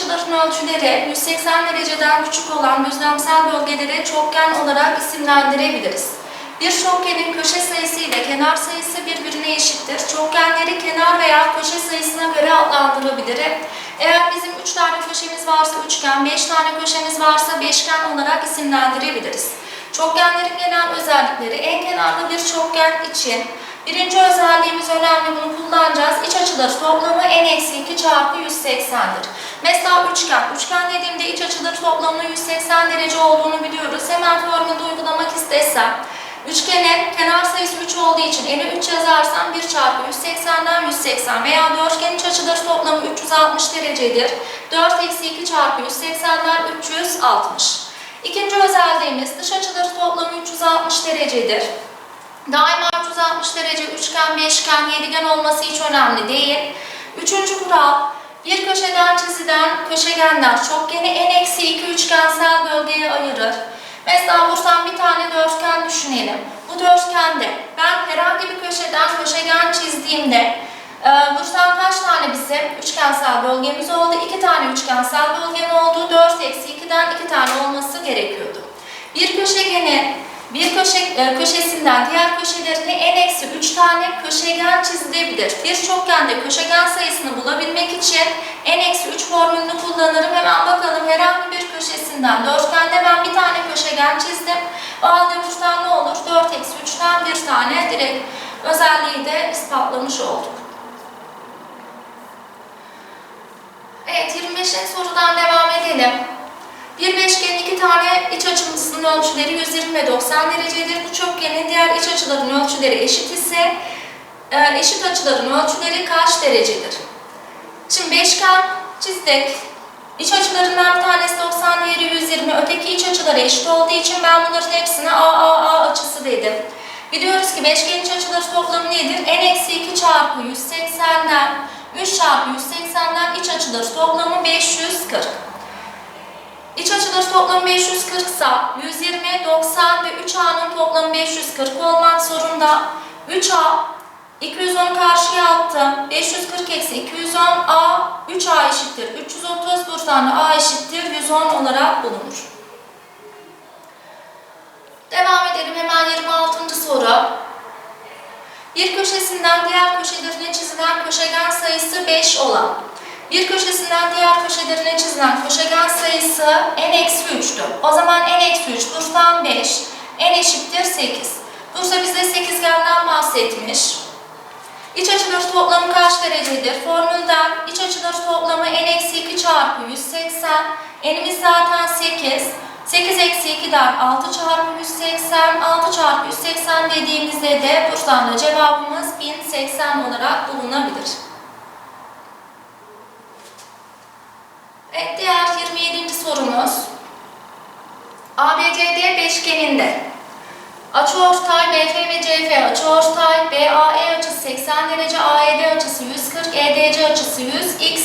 açıların ölçüleri 180 dereceden küçük olan düzlemsel bölgeleri çokgen olarak isimlendirebiliriz. Bir çokgenin köşe sayısı ile kenar sayısı birbirine eşittir. Çokgenleri kenar veya köşe sayısına göre adlandırabilirim. Eğer bizim 3 tane köşemiz varsa üçgen, 5 tane köşemiz varsa beşgen olarak isimlendirebiliriz. Çokgenlerin genel özellikleri en kenarlı bir çokgen için birinci özelliğimiz önemli bunu kullanacağız. İç açıları toplamı n eksi 2 çarpı 180'dir. Mesela üçgen. Üçgen dediğimde iç açıları toplamı 180 derece olduğunu biliyoruz. Hemen formülde uygulamak istesem Üçgenin kenar sayısı 3 olduğu için eni 3 yazarsam 1 çarpı 180'den 180 veya dörtgenin iç açıları toplamı 360 derecedir. 4 eksi 2 çarpı 180'den 360. İkinci özelliğimiz dış açıları toplamı 360 derecedir. Daima 360 derece üçgen, beşgen, yedigen olması hiç önemli değil. Üçüncü kural, bir köşeden çizilen köşegenler çokgeni n-2 üçgensel bölgeye ayırır. Mesela buradan bir tane dörtgen düşünelim. Bu dörtgende ben herhangi bir köşeden köşegen çizdiğimde e, buradan kaç tane bizim üçgensel bölgemiz oldu? İki tane üçgensel bölgem oldu. 4 eksi 2'den iki tane olması gerekiyordu. Bir köşegenin bir köşe, e, köşesinden diğer köşelerine n eksi 3 tane köşegen çizilebilir. Bir çokgende köşegen sayısını bulabilmek için n eksi 3 formülünü kullanırım. Hemen bakalım herhangi bir köşesinden dörtgende ben bir tane köşegen çizdim. O halde buradan ne olur? 4 eksi 3'ten bir tane direkt özelliği de ispatlamış olduk. Evet 25. sorudan devam edelim. Bir beşgenin iki tane iç açımızın ölçüleri 120 ve 90 derecedir. Bu çokgenin diğer iç açıların ölçüleri eşit ise e, eşit açıların ölçüleri kaç derecedir? Şimdi beşgen çizdik. İç açılarından bir tanesi 90, diğeri 120. Öteki iç açıları eşit olduğu için ben bunların hepsine A, A, A açısı dedim. Biliyoruz ki beşgenin iç açıları toplamı nedir? N-2 çarpı 180'den 3 çarpı 180'den iç açıları toplamı 540. İç açıları toplamı 540 ise 120, 90 ve 3A'nın toplamı 540 olmak zorunda. 3A 210'u karşıya attım. 540 eksi 210 A 3A eşittir. 330 buradan da A eşittir. 110 olarak bulunur. Devam edelim hemen 26. soru. Bir köşesinden diğer köşelerine çizilen köşegen sayısı 5 olan bir köşesinden diğer köşelerine çizilen köşegen sayısı n-3'tü. O zaman n-3 buradan 5, n eşittir 8. Bursa bize 8genden bahsetmiş. İç açıları toplamı kaç derecedir? Formülden iç açıları toplamı n-2 çarpı 180. n'imiz zaten 8. 8 eksi 2'den 6 çarpı 180, 6 çarpı 180 dediğimizde de buradan da cevabımız 1080 olarak bulunabilir. Evet, diğer 27. sorumuz. ABCD beşgeninde açıortay BF ve CF açıortay BAE açısı 80 derece, AED açısı 140, EDC açısı 100, X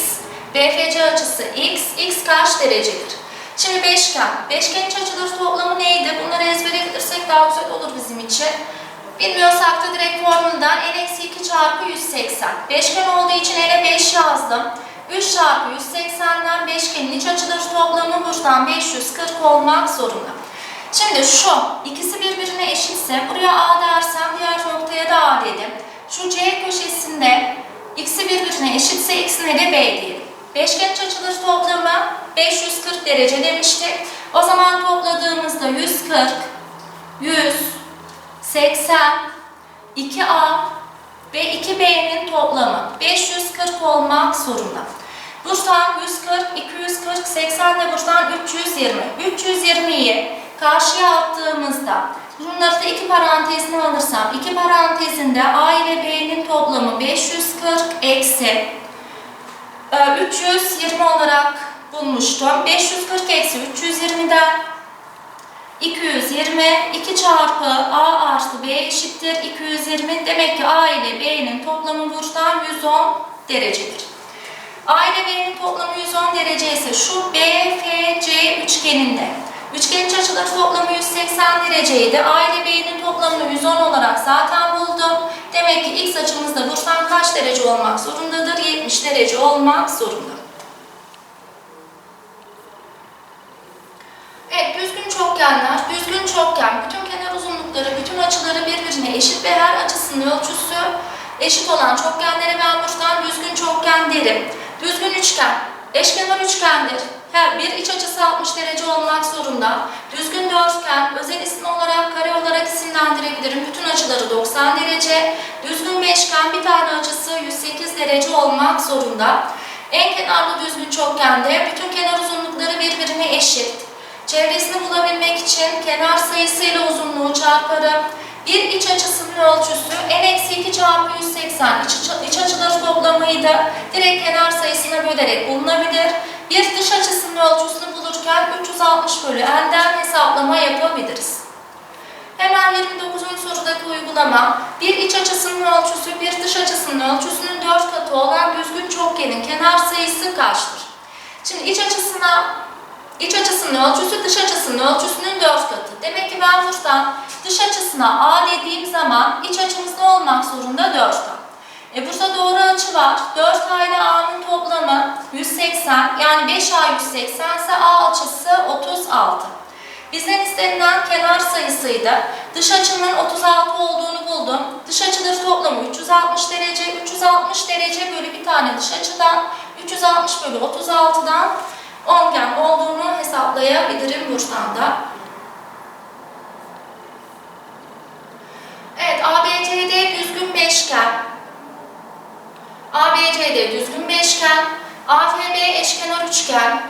BFC açısı X, X kaç derecedir? Şimdi beşgen. Beşgenin iç açıları toplamı neydi? Bunları ezbere bilirsek daha güzel olur bizim için. Bilmiyorsak da direkt formülden n-2 çarpı 180. Beşgen olduğu için n'e 5 yazdım. 3 çarpı 180'den beşgenin iç açıları toplamı buradan 540 olmak zorunda. Şimdi şu ikisi birbirine eşitse buraya A dersem diğer noktaya da A dedim. Şu C köşesinde ikisi birbirine eşitse x'ine de B diyelim. Beşgenin iç açıları toplamı 540 derece demiştik. O zaman topladığımızda 140, 100, 80, 2A ve 2B'nin toplamı 540 olmak zorunda. Buradan 140, 240, 80 de buradan 320. 320'yi karşıya attığımızda bunları da iki parantezine alırsam iki parantezinde A ile B'nin toplamı 540 eksi 320 olarak bulmuştum. 540 eksi 320'den 220, 2 çarpı A artı B eşittir 220. Demek ki A ile B'nin toplamı buradan 110 derecedir. A ile B'nin toplamı 110 derece ise şu BFC üçgeninde üçgenin açıları toplamı 180 dereceydi. A ile B'nin toplamını 110 olarak zaten buldum. Demek ki X açımız da buradan kaç derece olmak zorundadır? 70 derece olmak zorunda. Evet, düzgün çokgenler, düzgün çokgen, bütün kenar uzunlukları, bütün açıları birbirine eşit ve her açısının ölçüsü eşit olan çokgenlere ben buradan düzgün çokgen derim. Düzgün üçgen, eşkenar üçgendir. Her bir iç açısı 60 derece olmak zorunda. Düzgün dörtgen, özel isim olarak, kare olarak isimlendirebilirim. Bütün açıları 90 derece. Düzgün beşgen, bir tane açısı 108 derece olmak zorunda. En kenarlı düzgün çokgende bütün kenar uzunlukları birbirine eşit. Çevresini bulabilmek için kenar sayısıyla uzunluğu çarparım. Bir iç açısının ölçüsü n-2 çarpı 180 iç, iç açıları toplamıydı. Direkt kenar sayısına bölerek bulunabilir. Bir dış açısının ölçüsünü bulurken 360 bölü n'den hesaplama yapabiliriz. Hemen 29. sorudaki uygulama. Bir iç açısının ölçüsü bir dış açısının ölçüsünün 4 katı olan düzgün çokgenin kenar sayısı kaçtır? Şimdi iç açısına İç açısının ölçüsü dış açısının ölçüsünün 4 katı. Demek ki ben buradan dış açısına A dediğim zaman iç açımız ne olmak zorunda? 4 A. E burada doğru açı var. 4A ile A'nın toplamı 180. Yani 5A 180 ise A açısı 36. Bizden istenilen kenar sayısıydı. Dış açının 36 olduğunu buldum. Dış açıları toplamı 360 derece. 360 derece bölü bir tane dış açıdan 360 bölü 36'dan ongen olduğunu hesaplayabilirim buradan da. Evet, ABCD düzgün beşgen. ABCD düzgün beşgen. AFB eşkenar üçgen.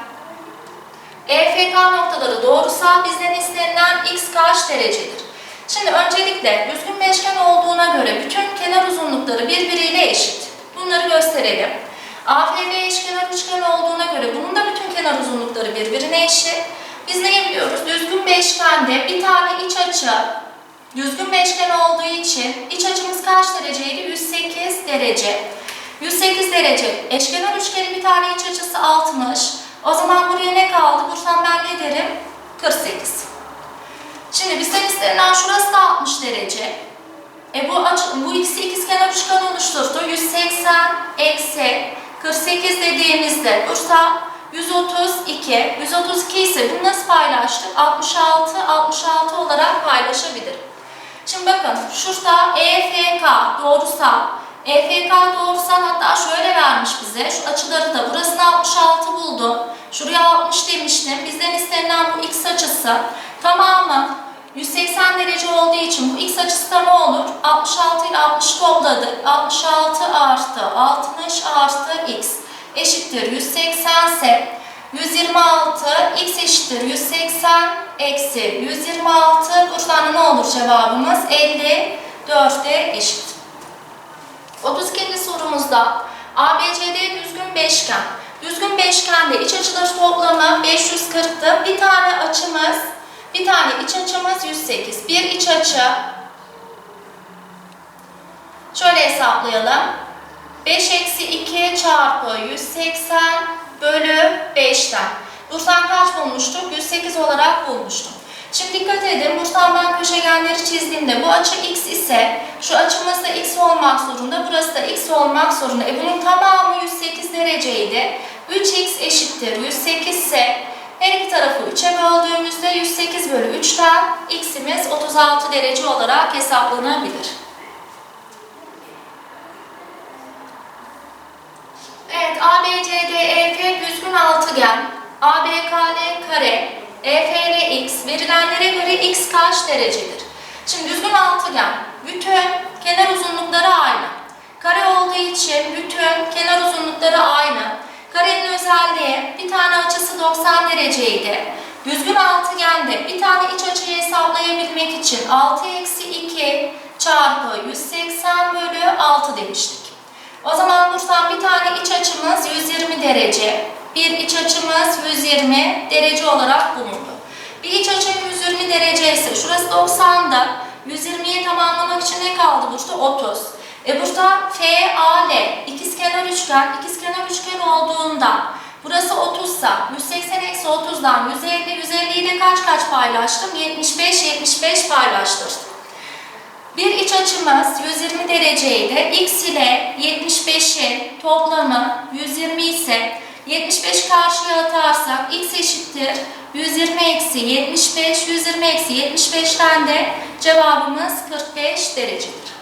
EFK noktaları doğrusal bizden istenilen x kaç derecedir? Şimdi öncelikle düzgün beşgen olduğuna göre bütün kenar uzunlukları birbiriyle eşit. Bunları gösterelim. AFB eşkenar üçgen olduğuna göre bunun da bütün kenar uzunlukları birbirine eşit. Biz neyi biliyoruz? Düzgün beşgende bir tane iç açı düzgün beşgen olduğu için iç açımız kaç dereceydi? 108 derece. 108 derece. Eşkenar üçgenin bir tane iç açısı 60. O zaman buraya ne kaldı? Buradan ben ne derim? 48. Şimdi bizden istenilen şurası da 60 derece. E bu açı, bu ikisi ikizkenar üçgen oluşturdu. 180 eksi 48 dediğimizde Bursa 132. 132 ise bunu nasıl paylaştık? 66, 66 olarak paylaşabilirim. Şimdi bakın şurada EFK doğrusal. EFK doğrusal hatta şöyle vermiş bize. Şu açıları da burasını 66 buldum. Şuraya 60 demiştim. Bizden istenilen bu x açısı tamamı 180 derece olduğu için bu x açısı da ne olur? 66 ile 60 topladık. 66 artı 60 artı x eşittir 180 ise 126 x eşittir 180 eksi 126 buradan ne olur cevabımız? 54'e eşit. 32. sorumuzda ABCD düzgün beşgen. Düzgün beşgende iç açıları toplamı 540'tı. Bir tane açımız bir tane iç açımız 108. Bir iç açı şöyle hesaplayalım. 5 eksi 2 çarpı 180 bölü 5'ten. Buradan kaç bulmuştuk? 108 olarak bulmuştum. Şimdi dikkat edin, buradan ben köşegenleri çizdiğimde bu açı x ise şu açımız da x olmak zorunda, burası da x olmak zorunda. E bunun tamamı 108 dereceydi. 3x eşittir 108 ise her iki tarafı 3'e böldüğümüzde 108 bölü 3'ten x'imiz 36 derece olarak hesaplanabilir. Evet, ABCDEF düzgün altıgen, ABKL kare, EFLX verilenlere göre x kaç derecedir? Şimdi düzgün altıgen, bütün kenar uzunlukları aynı. Kare olduğu için bütün kenar uzunlukları aynı. Karenin özelliği bir tane açısı 90 dereceydi. Düzgün altıgende bir tane iç açıyı hesaplayabilmek için 6 eksi 2 çarpı 180 bölü 6 demiştik. O zaman buradan bir tane iç açımız 120 derece. Bir iç açımız 120 derece olarak bulundu. Bir iç açı 120 derece ise şurası 90'da 120'yi tamamlamak için ne kaldı burada? 30. E burada FAL ikizkenar üçgen, ikizkenar üçgen olduğunda burası 30 ise 180 eksi 30'dan 150, 150'yi de kaç kaç paylaştım? 75, 75 paylaştırdım. Bir iç açımız 120 dereceydi. X ile 75'in toplamı 120 ise 75 karşıya atarsak x eşittir 120 eksi 75, 120 eksi 75'ten de cevabımız 45 derecedir.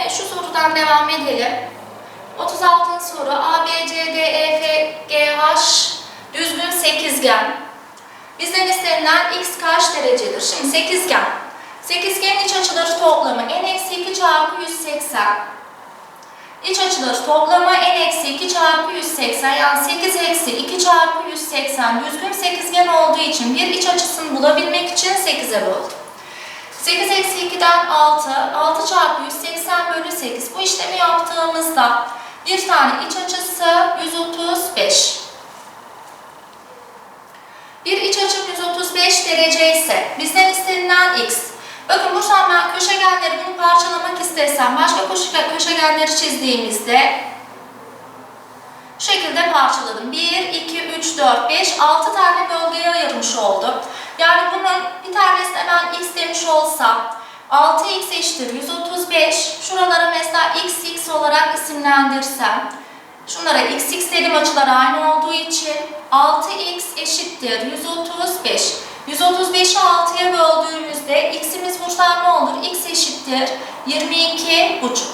Evet, şu sorudan edelim. 36. soru A, B, C, D, E, F, G, H düzgün sekizgen. Bizden istenilen x kaç derecedir? Şimdi sekizgen. Sekizgenin iç açıları toplamı n eksi 2 çarpı 180. İç açıları toplamı n eksi 2 çarpı 180 yani 8 eksi 2 çarpı 180 düzgün sekizgen olduğu için bir iç açısını bulabilmek için 8'e böldüm. 8 eksi 2'den 6, 6 çarpı 180 bölü 8. Bu işlemi yaptığımızda bir tane iç açısı 135. Bir iç açım 135 derece ise bizden istenilen x. Bakın buradan ben köşegenleri bunu parçalamak istesem başka köşe, köşegenleri çizdiğimizde şekilde parçaladım. 1, 2, 3, 4, 5, 6 tane bölgeye ayırmış oldum. Yani bunun bir tanesine ben x demiş olsam 6x eşittir 135. Şuralara mesela x, x olarak isimlendirsem Şunlara x, x dedim açılar aynı olduğu için 6x eşittir 135. 135'i 6'ya böldüğümüzde x'imiz buradan ne olur? x eşittir 22 buçuk.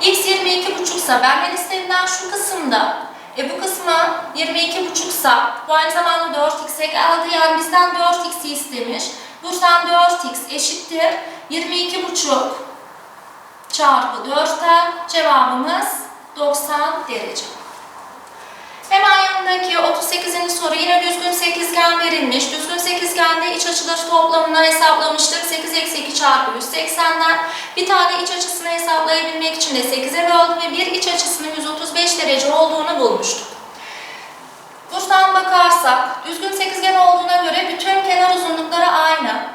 x 22 buçuksa benden istenilen şu kısımda e bu kısmı 22 buçuksa bu aynı zamanda 4x'e geldi. Yani bizden 4x'i istemiş. Buradan 4x eşittir 22 buçuk çarpı 4'ten cevabımız 90 derece. Hemen yanındaki 38. soru yine düzgün sekizgen verilmiş. Düzgün sekizgende iç açıları toplamını hesaplamıştık. 8 eksi 2 çarpı 180'den bir tane iç açısını hesaplayabilmek için de 8'e böldüm ve bir iç açısının 135 derece olduğunu bulmuştuk. Buradan bakarsak düzgün sekizgen olduğuna göre bütün kenar uzunlukları aynı.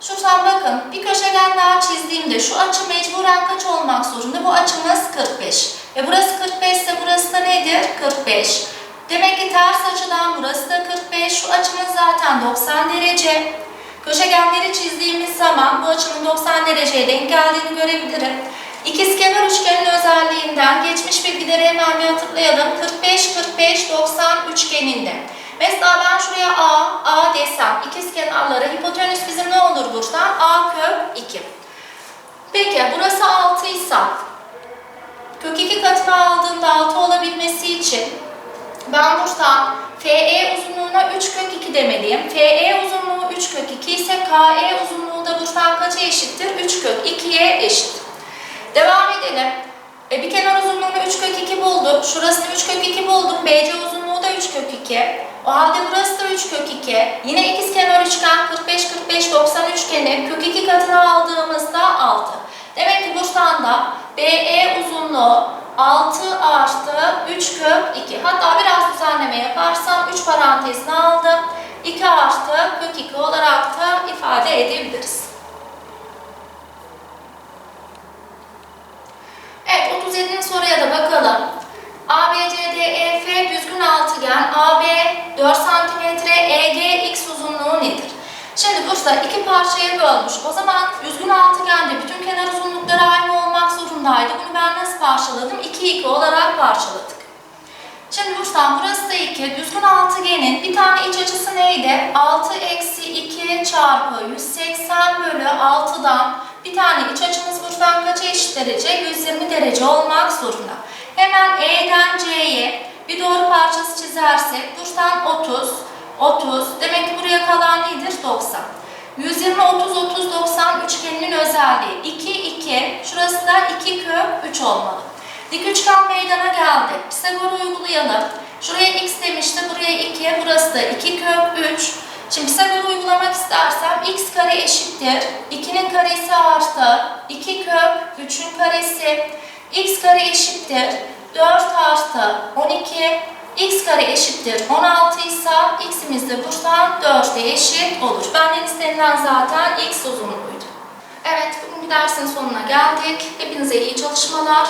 Şuradan bakın bir köşegen daha çizdiğimde şu açı mecburen kaç olmak zorunda? Bu açımız 45. E burası 45 ise burası da nedir? 45. Demek ki ters açıdan burası da 45. Şu açımız zaten 90 derece. Köşegenleri çizdiğimiz zaman bu açının 90 dereceye denk geldiğini görebilirim. İkizkenar üçgenin özelliğinden geçmiş bilgileri hemen bir hatırlayalım. 45-45-90 üçgeninde. Mesela ben şuraya A, A desem ikiz kenarlara hipotenüs bizim ne olur buradan? A kök 2. Peki burası 6 ise kök 2 katını aldığımda 6 olabilmesi için ben buradan FE uzunluğuna 3 kök 2 demeliyim. FE uzunluğu 3 kök 2 ise KE uzunluğu da buradan kaça eşittir? 3 kök 2'ye eşit. Devam edelim. E, bir kenar uzunluğunu 3 kök 2 buldum. Şurasını 3 kök 2 buldum. BC uzunluğu da 3 kök 2. O halde burası da 3 kök 2. Yine ikizkenar üçgen 45 45 90 üçgeni kök 2 katını aldığımızda 6. Demek ki buradan da BE uzunluğu 6 artı 3 kök 2. Hatta biraz düzenleme yaparsam 3 parantezini aldım. 2 artı kök 2 olarak da ifade edebiliriz. Evet 37. soruya da bakalım. ABCDEF düzgün altıgen AB 4 cm EG x uzunluğu nedir? Şimdi burada iki parçaya bölmüş. O zaman düzgün altıgende bütün kenar uzunlukları aynı olmak zorundaydı. Bunu ben nasıl parçaladım? 2 2 olarak parçaladık. Şimdi buradan burası da 2. Düzgün altıgenin bir tane iç açısı neydi? 6 eksi 2 çarpı 180 bölü 6'dan bir tane iç açımız buradan kaça eşit derece? 120 derece olmak zorunda. Hemen E'den C'ye bir doğru parçası çizersek buradan 30, 30. Demek ki buraya kalan nedir? 90. 120, 30, 30, 90 üçgeninin özelliği. 2, 2. Şurası da 2 kök 3 olmalı. Dik üçgen meydana geldi. Pisagor uygulayalım. Şuraya x demişti, buraya 2, burası da 2 kök 3. Şimdi Pisagor uygulamak istersem x kare eşittir. 2'nin karesi artı 2 kök 3'ün karesi. x kare eşittir. 4 artı 12. x kare eşittir 16 ise x'imiz de buradan 4'e eşit olur. Benden istenilen zaten x uzunluğuydu. Evet, bugün dersin sonuna geldik. Hepinize iyi çalışmalar.